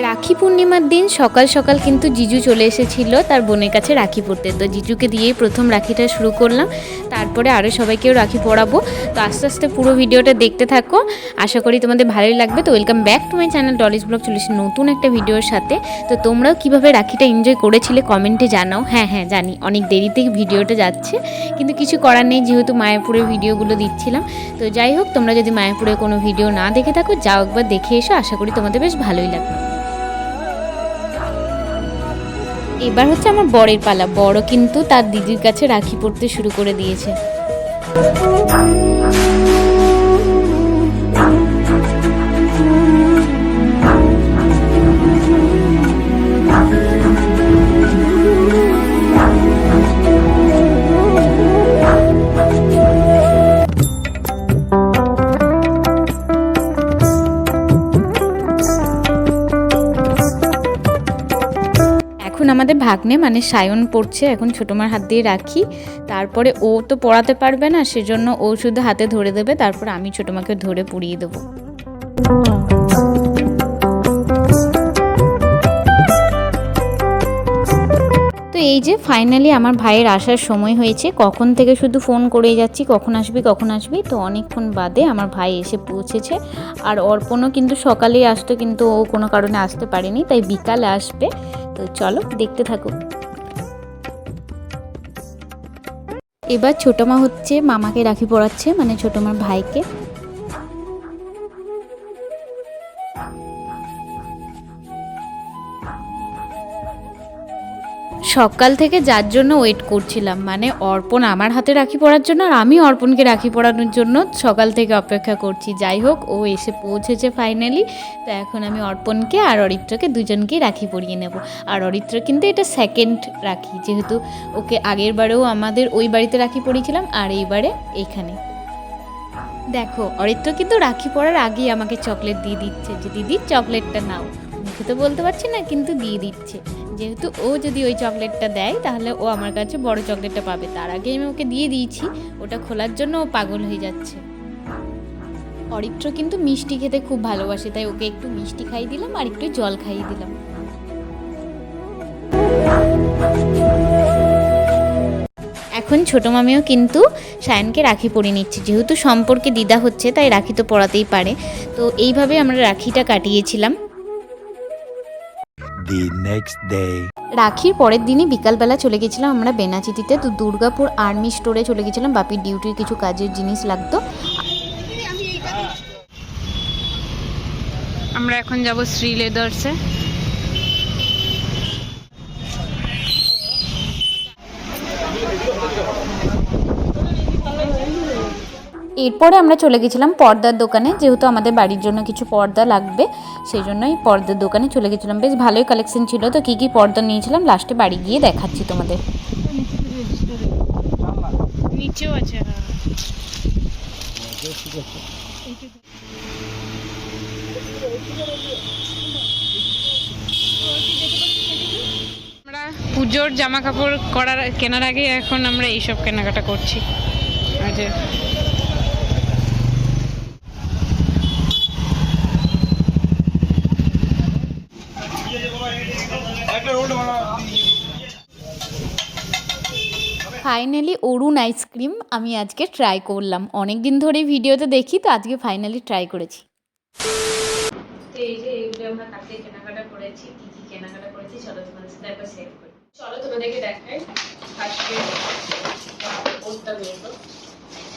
রাখি পূর্ণিমার দিন সকাল সকাল কিন্তু জিজু চলে এসেছিল তার বোনের কাছে রাখি পড়তে। তো জিজুকে দিয়েই প্রথম রাখিটা শুরু করলাম। তারপরে আরও সবাইকেও রাখি পরাবো তো আস্তে আস্তে পুরো ভিডিওটা দেখতে থাকো। আশা করি তোমাদের ভালোই লাগবে। তো welcome back to my channel Dolly's blog চলেছে নতুন একটা ভিডিওর সাথে। তো তোমরাও কীভাবে রাখিটা এনজয় করেছিলে কমেন্টে জানাও। হ্যাঁ হ্যাঁ জানি। অনেক দেরিতে ভিডিওটা যাচ্ছে। কিন্তু কিছু করার নেই, যেহেতু মায়াপুরের ভিডিওগুলো দিচ্ছিলাম। তো যাই হোক, তোমরা যদি মায়াপুরের কোনো ভিডিও না দেখে থাকো, যাও একবার দেখে এসো। আশা করি তোমাদের বেশ ভালোই লাগবে। এবার হচ্ছে আমার বরের পালা। বড় কিন্তু তার দিদির কাছে রাখি পড়তে শুরু করে দিয়েছে। Thank আমাদের ভাগ্নে মানে সায়ন পড়ছে, এখন ছোটো মার হাত দিয়ে রাখি। তারপরে ও তো পড়াতে পারবে না, সেজন্য ও শুধু হাতে ধরে দেবে, তারপর আমি ছোটো মাকে ধরে পুড়িয়ে দেবো। এই যে ফাইনালি আমার ভাইয়ের আসার সময় হয়েছে, কখন থেকে শুধু ফোন করেই যাচ্ছি, কখন আসবি কখন আসবি, তো অনেকক্ষণ বাদে আমার ভাই এসে পৌঁছেছে। আর অর্পণও কিন্তু সকালেই আসতো, কিন্তু ও কোনো কারণে আসতে পারেনি, তাই বিকালে আসবে। তো চলো দেখতে থাকো। এবার ছোটো মা হচ্ছে মামাকে রাখি পড়াচ্ছে মানে ছোটো মার ভাইকে। সকাল থেকে যার জন্য ওয়েট করছিলাম মানে অর্পণ আমার হাতে রাখি পড়ার জন্য আর আমি অর্পণকে রাখি পড়ানোর জন্য সকাল থেকে অপেক্ষা করছি। যাই হোক, ও এসে পৌঁছেছে ফাইনালি তো এখন আমি অর্পণকে আর অরিত্রকে দুজনকেই রাখি পরিয়ে নেব। আর অরিত্র কিন্তু এটা সেকেন্ড রাখি, যেহেতু ওকে আগের বারেও আমাদের ওই বাড়িতে রাখি পরিয়েছিলাম আর এইবারে এইখানে দেখো, অরিত্র কিন্তু রাখি পড়ার আগেই আমাকে চকলেট দিয়ে দিচ্ছে যে, দিদি চকলেটটা নাও। মুখে তো বলতে পারছি না, কিন্তু দিয়ে দিচ্ছে। যেহেতু ও যদি ওই চকলেটটা দেয়, তাহলে ও আমার কাছে বড় চকলেটটা পাবে। তার আগে আমি ওকে দিয়ে দিয়েছি, ওটা খোলার জন্য ও পাগল হয়ে যাচ্ছে। অরিত্র কিন্তু মিষ্টি খেতে খুব ভালোবাসে, তাই ওকে একটু মিষ্টি খাইয়ে দিলাম আর একটু জল খাইয়ে দিলাম। এখন ছোটো মামিও কিন্তু সায়নকে রাখি পরে নিচ্ছে, যেহেতু সম্পর্কে দ্বিধা হচ্ছে, তাই রাখি তো পড়াতেই পারে। তো এইভাবে আমরা রাখিটা কাটিয়েছিলাম। The next day. রাখির পরের দিনই বিকালবেলা চলে গেছিলাম আমরা বেনাচিতিতে তো দুর্গাপুর আর্মি স্টোরে চলে গেছিলাম বাপির ডিউটির কিছু কাজের জিনিস লাগতো। আমরা এখন যাব শ্রী লেদার্সে এরপরে আমরা চলে গেছিলাম পর্দার দোকানে, যেহেতু আমাদের বাড়ির জন্য কিছু পর্দা লাগবে, সেই জন্যই পর্দার দোকানে চলে গেছিলাম। বেশ ভালোই কালেকশন ছিল তো, কী কী পর্দা নিয়েছিলাম লাস্টে বাড়ি গিয়ে দেখাচ্ছি তোমাদের। আছে আমরা পুজোর জামা কাপড় করার, কেনার আগে এখন আমরা এইসব কেনাকাটা করছি। এই যে ফাইনালি অরুণ আইসক্রিম আমি আজকে ট্রাই করলাম। অনেক দিন ধরে ভিডিওতে দেখি, তো আজকে ফাইনালি ট্রাই করেছি।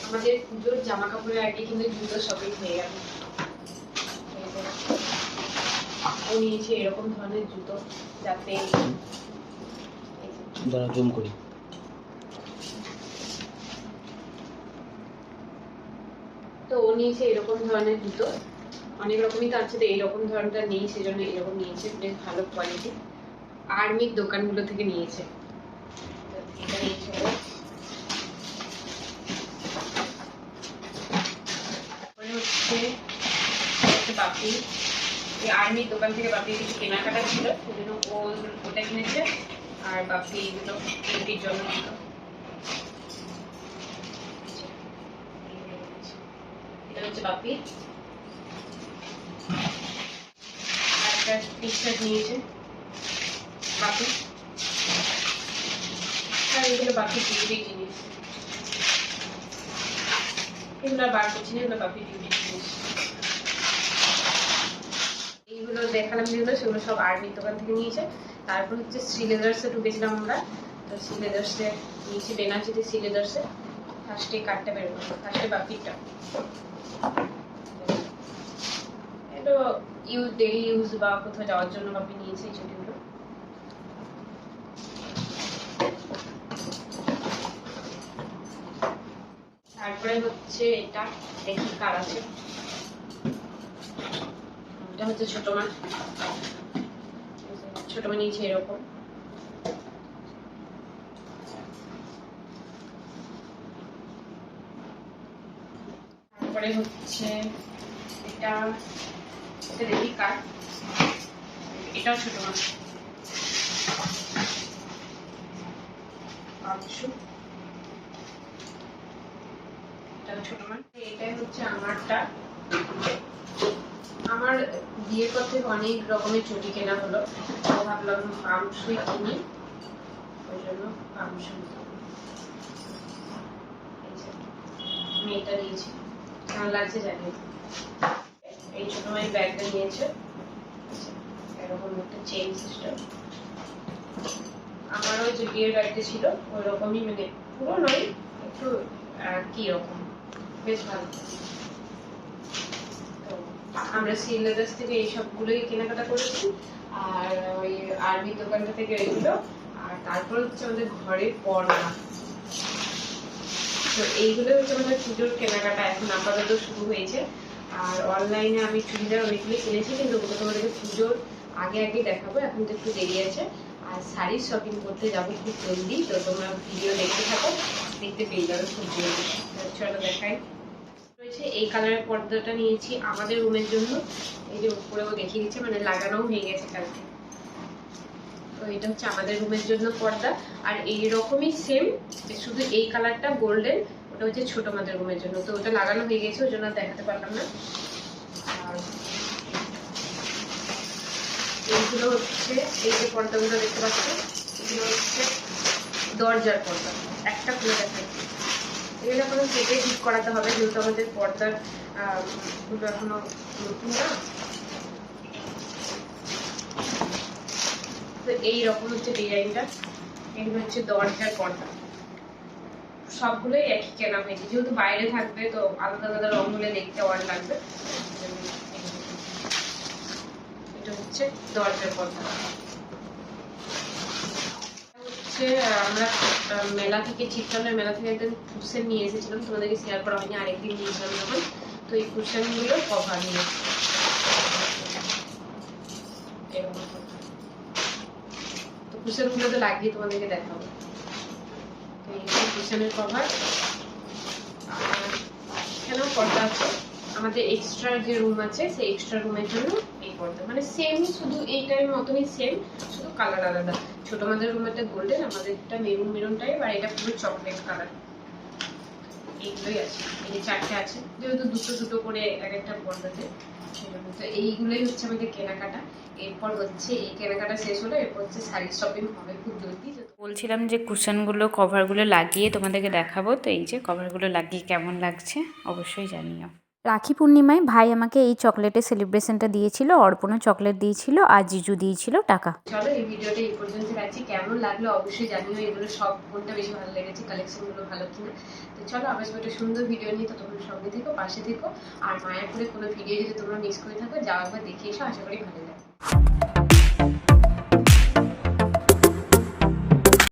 আমাদের পুজোর জামা কাপড়ের আগে কিন্তু জুতো শপিং হয়ে গেল এই যে, ও নিয়েছে এরকম ধরনের জুতো যাতে দাঁড়া জুম করি। তো ও নিয়েছে এরকম ধরনের জুতো। অনেক রকমই তো আছে তো এইরকম ধরনটা নেই সেজন্য এরকম নিয়েছে বেশ ভালো কোয়ালিটি আর্মির দোকানগুলো থেকে নিয়েছে। এটা নিয়েছে হচ্ছে বাপি এই আর্মির দোকান থেকে বাপির কিছু কেনাকাটা ছিল, সেজন্য ও ওটা কিনেছে, আর বাপি এগুলো ডিউটির জন্য ছিল এটা হচ্ছে বাপি। একটা টি শার্ট নিয়েছে বাকি আর এগুলো বাকি ডিউটি জিনিস এগুলো বার করছি না বাকি ডিউটি এইগুলো দেখালাম যেগুলো, সেগুলো সব আর্মির দোকান থেকে নিয়েছে। তারপর হচ্ছে শ্রীলেদার্সে ঢুকেছিলাম আমরা। তো শ্রীলেদার্সে নিয়েছি বেনাচিতে শ্রীলেদার্সে ফার্স্টে কাঠটা বের করব ফার্স্টে বাকিটা এটা ইউজ ডেলি ইউজ বা কোথাও যাওয়ার জন্য বাপি নিয়েছে এই ছুটিগুলো তারপরে হচ্ছে এটা, দেখি কার আছে। হচ্ছে ছোট মাছ ছোট মা নিয়েছে এরকম। তারপরে হচ্ছে এটা এটা দেখি এটাও ছোট মাছ পাঁচশো এটাও ছোট মাছ এটাই হচ্ছে আমারটা। আমার বিয়ের পর থেকে অনেক রকমের চটি কেনা হলো। তো ভাবলাম পামসুই কিনি। ওই জন্য পামসুই আমি এটা নিয়েছি। কেমন লাগছে জানি? এই ছোট মায়ের ব্যাগটা নিয়েছে। এরকম একটা চেইন সিস্টেম আমারও যে বিয়ের ব্যাগটা ছিল ওই রকমই মানে পুরো নয়, একটু কি রকম। বেশ ভালো। আমরা সিলেবাস থেকে এই সবগুলোই কেনাকাটা করেছি, আর ওই আরবি দোকানটা থেকে এগুলো, আর তারপর হচ্ছে আমাদের ঘরে পর্দা। তো এইগুলো হচ্ছে আমাদের পুজোর কেনাকাটা এখন আপাতত শুরু হয়েছে। আর অনলাইনে আমি চুড়িদার অনেকগুলো কিনেছি, কিন্তু ওগুলো তোমাদেরকে পুজোর আগে আগে দেখাবো, এখন তো একটু দেরি আছে। আর শাড়ির শপিং করতে যাব খুব জলদি, তো তোমরা ভিডিও দেখতে থাকো, দেখতে পেয়ে যাবে খুব জলদি। চলো দেখাই। এই কালারের পর্দাটা নিয়েছি আমাদের রুমের জন্য। এই যে উপরেও দেখিয়ে দিচ্ছে মানে লাগানোও হয়ে গেছে কালকে। তো এটা হচ্ছে আমাদের রুমের জন্য পর্দা। আর এই রকমই সেম শুধু এই কালারটা গোল্ডেন ওটা হচ্ছে ছোট আমাদের রুমের জন্য। তো ওটা লাগানো হয়ে গেছে, ওই জন্য দেখাতে পারলাম না। আর এইগুলো হচ্ছে, এই যে পর্দাগুলো দেখতে পাচ্ছ, এগুলো হচ্ছে দরজার পর্দা। একটা খুলে দেখাই এগুলো এখনও কেটে ঠিক করাতে হবে, যেহেতু আমাদের পর্দারগুলো এখনও নতুন না। তো এই রকম হচ্ছে ডিজাইনটা এগুলো হচ্ছে দরজার পর্দা। সবগুলোই একই কেনা হয়েছে, যেহেতু বাইরে থাকবে তো আলাদা আলাদা রং হলে দেখতে অড লাগবে। এটা হচ্ছে দরজার পর্দা। হচ্ছে আমরা মেলা থেকে চিত্রালয় মেলা থেকে একদম কুশন নিয়ে এসেছিলাম। তোমাদেরকে শেয়ার করা হয়নি আরেকদিন নিয়েছিলাম যখন। তো এই কুশনগুলো কভার নিয়ে। তো কুশনগুলো তো লাগিয়ে তোমাদেরকে দেখাবো। তো এই কুশনের কভার এখানেও পর্দা আছে। আমাদের এক্সট্রা যে রুম আছে, সেই এক্সট্রা রুমের জন্য এই পর্দা। মানে সেম শুধু এইটার মতনই সেম শুধু কালার আলাদা। ছোট আমাদের রুমেরটা গোল্ডেন আমাদেরটা মেরুন মেরুন টাইপ আর এটা পুরো চকলেট কালার এইগুলোই আছে, এই যে চারটে আছে, যেহেতু দুটো দুটো করে এক একটা পর্দাতে তো এইগুলোই হচ্ছে আমাদের কেনাকাটা। এরপর হচ্ছে এই কেনাকাটা শেষ হলো, এরপর হচ্ছে শাড়ির শপিং হবে খুব জলদি। বলছিলাম যে কুশনগুলো কভারগুলো লাগিয়ে তোমাদেরকে দেখাবো, তো এই যে কভারগুলো লাগিয়ে কেমন লাগছে, অবশ্যই জানিও। রাখি পূর্ণিমায় ভাই আমাকে এই চকলেটের সেলিব্রেশনটা দিয়েছিল, অর্পণও চকলেট দিয়েছিল আর জিজু দিয়েছিল টাকা। চলো, এই ভিডিওটা এই পর্যন্ত রাখছি। কেমন লাগল অবশ্যই জানিও। এগুলো সব কোনটা বেশি ভালো লেগেছে কালেকশনগুলো ভালো কিনা। তো চলো, আবার একটা সুন্দর ভিডিও নিয়ে তো তোমরা সঙ্গে থেকো, পাশে থেকো। আর মায়াপুরে কোনো ভিডিও যদি তোমরা মিস করে থাকো, যাও একবার দেখে এসো, আশা করি ভালো লাগবে।